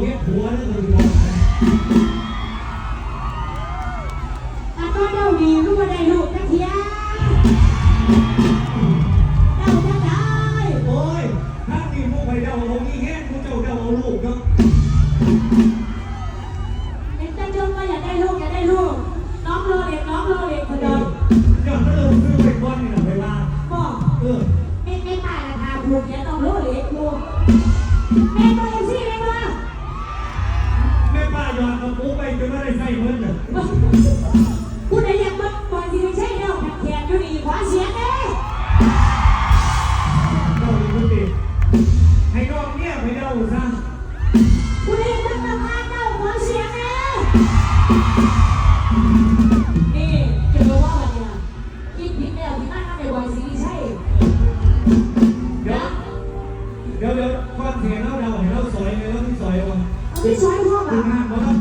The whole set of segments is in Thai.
เฮ็ดหัวแล้วก็อยู่ แม่ป้าย้อนกับปูไปจนไม่ได้ใส่เงินเลยผู้ใดอยากมาปล่อยสิไม่ใช่เนาะแขกอยู่นี่ขวาเสียงเด้เราดีพูดดีให้น้องเนี่ยไปเดาซะผู้ใดอยากมาพาเจ้าขวาเสียงเด้นี่จะรู้ว่าวันเนี้ยคิดผิดแล้วที่นั่นนั่นในวัยสิไม่ใช่เดี๋ยวเดี๋ยวเดี๋ยวก้อนเสียงเราเดาให้เราสวยเลยเราที่สวยว่ะเอาพี่ซอยพ่อคุป่ะ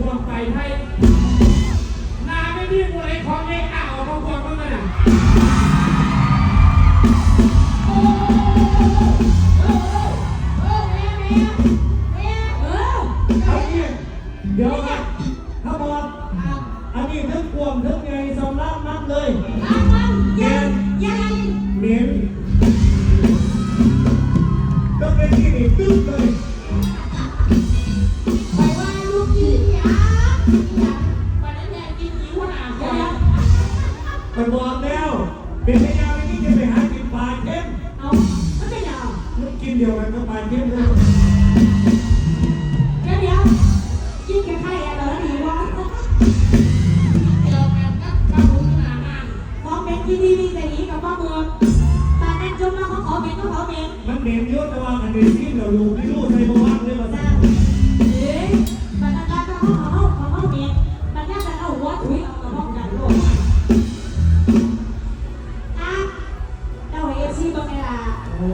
บินควงไปไทยนาไม่มีบุไรของเล็กอะเอามาควงเข้ามาน่ะเออเอาเนี่ยเดี๋ยวนะถ้าบอก อันนี้ทั้งกวงทั้งไงสำลักน้ำเลยเอามันยังยังเหม็นต้องเป็นที่นี่ตึ๊บเลย มันบอกแล้วเป็นพยาไม่นี่จะไปหากินปลาเค็มเอาไม่เป็นยาลูกกินเดียวกันก็ปลาเค็มเลยเดี๋ยวเดี๋ยวกินแค่ไข่อะไรดีวะเกี่ยวกันกับปลาหมูหนาหานมองเป็นที่ดีมีแต่นี้กับพ่อเมืองตาแน่นจมมาเขาขอเป็นก็ขอเป็นมันเหม็นเยอะแต่ว่าอันนี้ที่เราลูกที่ลูกในบ้านเลยมา ลาโอ้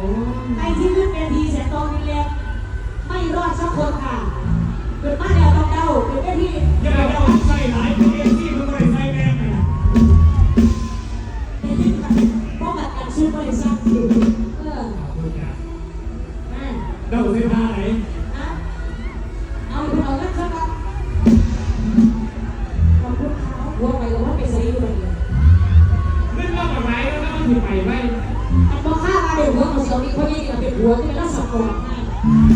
ไอ้ที่ขึ้นเวทีแสงทองนี่เล็กไม่รอดสักคนค่ะเกิดมาแล้วต้องเดาเป็นเวทียาเราใส่หลายคนเองที่มันไม่ใส่แม่งนะเป็นที่แบบป้องกันการซื้อบริษัทเอออะเดาเส้นทางไหนอะเอาไปเอาแล้วครับขอบคุณเขาหัวไปกับว่าไปใส่อยู่เลยเรื่องเล่ากับไรแล้วก็อยู่ไปไว้ ดี๋ยวหัวของเสียวนี่เขาแยกกันเป็นหัวที่เป็นลักษณะก่อน